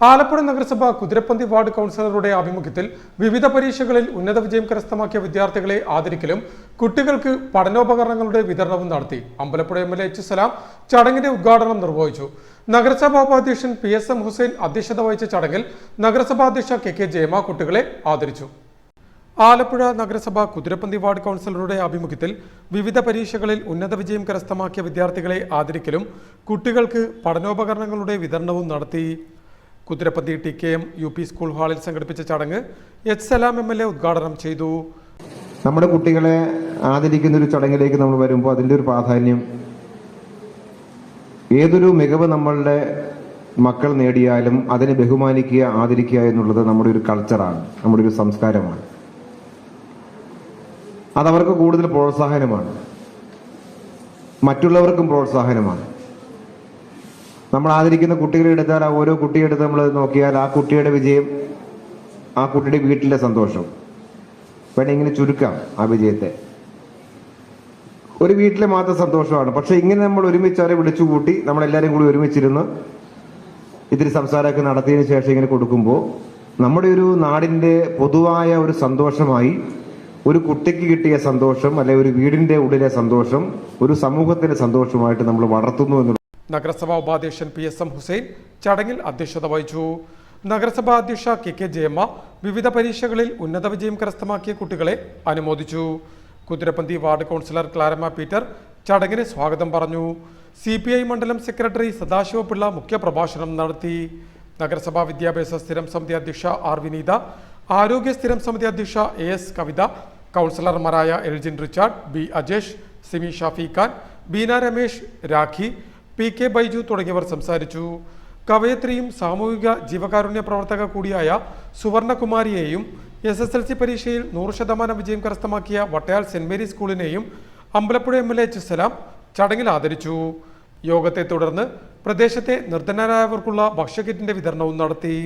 ആലപ്പുഴ നഗരസഭ കുതിരപ്പന്തി വാർഡ് കൗൺസിലറുടെ ആഭിമുഖ്യത്തിൽ വിവിധ പരീക്ഷകളിൽ ഉന്നത വിജയം കരസ്ഥമാക്കിയ വിദ്യാർത്ഥികളെ ആദരിക്കലും കുട്ടികൾക്ക് പഠനോപകരണങ്ങളുടെ വിതരണവും നടത്തി. Ambalappuzha M L A H Salam ചടങ്ങിന്റെ ഉദ്ഘാടനം നിർവഹിച്ചു. നഗരസഭാ ഉപാധ്യക്ഷൻ പി എസ് എം ഹുസൈൻ അധ്യക്ഷത വഹിച്ച ചടങ്ങിൽ നഗരസഭാ അധ്യക്ഷ കെ കെ ജയമ കുട്ടികളെ ആദരിച്ചു. ആലപ്പുഴ നഗരസഭ കുതിരപ്പന്തി വാർഡ് കൗൺസിലറുടെ ആഭിമുഖ്യത്തിൽ വിവിധ പരീക്ഷകളിൽ ഉന്നത വിജയം കരസ്ഥമാക്കിയ വിദ്യാർത്ഥികളെ ആദരിക്കലും കുട്ടികൾക്ക് പഠനോപകരണങ്ങളുടെ വിതരണവും നടത്തി. Kuthirappanthi T K M U P school ഹാളിൽ സംഘടിപ്പിച്ച ചടങ്ങ് H Salam M L A ഉദ്ഘാടനം ചെയ്തു. നമ്മുടെ കുട്ടികളെ ആദരിക്കുന്ന ഒരു ചടങ്ങിലേക്ക് നമ്മൾ വരുമ്പോൾ അതിന്റെ ഒരു പ്രാധാന്യം ഏതൊരു മികവ് നമ്മളുടെ മക്കൾ നേടിയാലും അതിനെ ബഹുമാനിക്കുക ആദരിക്കുക എന്നുള്ളത് നമ്മുടെ ഒരു കൾച്ചറാണ് നമ്മുടെ ഒരു സംസ്കാരമാണ്. അതവർക്ക് കൂടുതൽ പ്രോത്സാഹനമാണ്. മറ്റുള്ളവർക്കും പ്രോത്സാഹനമാണ്. നമ്മൾ ആദരിക്കുന്ന കുട്ടികളെ എടുത്താൽ ആ ഓരോ കുട്ടിയെ എടുത്ത് നമ്മൾ നോക്കിയാൽ ആ കുട്ടിയുടെ വിജയം ആ കുട്ടിയുടെ വീട്ടിലെ സന്തോഷം. വേണേ ഇങ്ങനെ ചുരുക്കാം ആ വിജയത്തെ. ഒരു വീട്ടിലെ മാത്രം സന്തോഷമാണ്. പക്ഷെ ഇങ്ങനെ നമ്മൾ ഒരുമിച്ച് അവരെ വിളിച്ചു വിളിച്ചുകൂട്ടി നമ്മളെല്ലാവരും കൂടി ഒരുമിച്ചിരുന്ന് ഇത്തിരി സംസാരമൊക്കെ നടത്തിയതിനു ശേഷം ഇങ്ങനെ കൊടുക്കുമ്പോൾ നമ്മുടെ ഒരു നാടിന്റെ പൊതുവായ ഒരു സന്തോഷമായി ഒരു കുട്ടിക്ക് കിട്ടിയ സന്തോഷം അല്ലെ ഒരു വീടിന്റെ ഉള്ളിലെ സന്തോഷം ഒരു സമൂഹത്തിന്റെ സന്തോഷമായിട്ട് നമ്മൾ വളർത്തുന്നു എന്നുള്ള നഗരസഭാ ഉപാധ്യക്ഷൻ പി എസ് എം ഹുസൈൻ ചടങ്ങിൽ അധ്യക്ഷത വഹിച്ചു. നഗരസഭാ അധ്യക്ഷ കെ കെ ജയമ്മ വിവിധ പരീക്ഷകളിൽ ഉന്നത വിജയം കരസ്ഥമാക്കിയ കുട്ടികളെ അനുമോദിച്ചു. Kuthirappanthi ward councillor Claramma Peter ചടങ്ങിന് സ്വാഗതം പറഞ്ഞു. സി പി ഐ മണ്ഡലം സെക്രട്ടറി സദാശിവപിള്ള മുഖ്യപ്രഭാഷണം നടത്തി. നഗരസഭാ വിദ്യാഭ്യാസ സ്ഥിരം സമിതി അധ്യക്ഷ ആർ വിനീത ആരോഗ്യ സ്ഥിരം സമിതി അധ്യക്ഷ എ എസ് കവിത കൗൺസിലർമാരായ Elgin Richard B Ajesh Simi Shafi Khan Beena Ramesh Rakhi P K Baiju തുടങ്ങിയവർ സംസാരിച്ചു. കവയത്രിയും സാമൂഹിക ജീവകാരുണ്യ പ്രവർത്തക കൂടിയായ സുവർണകുമാരിയെയും എസ് എസ് എൽ സി പരീക്ഷയിൽ നൂറ് ശതമാനം വിജയം കരസ്ഥമാക്കിയ Vattayal saint Mary സ്കൂളിനെയും Ambalappuzha M L A H Salam ചടങ്ങിൽ ആദരിച്ചു. യോഗത്തെ തുടർന്ന് പ്രദേശത്തെ നിർധനരായവർക്കുള്ള ഭക്ഷ്യക്കിറ്റിന്റെ വിതരണവും നടത്തി.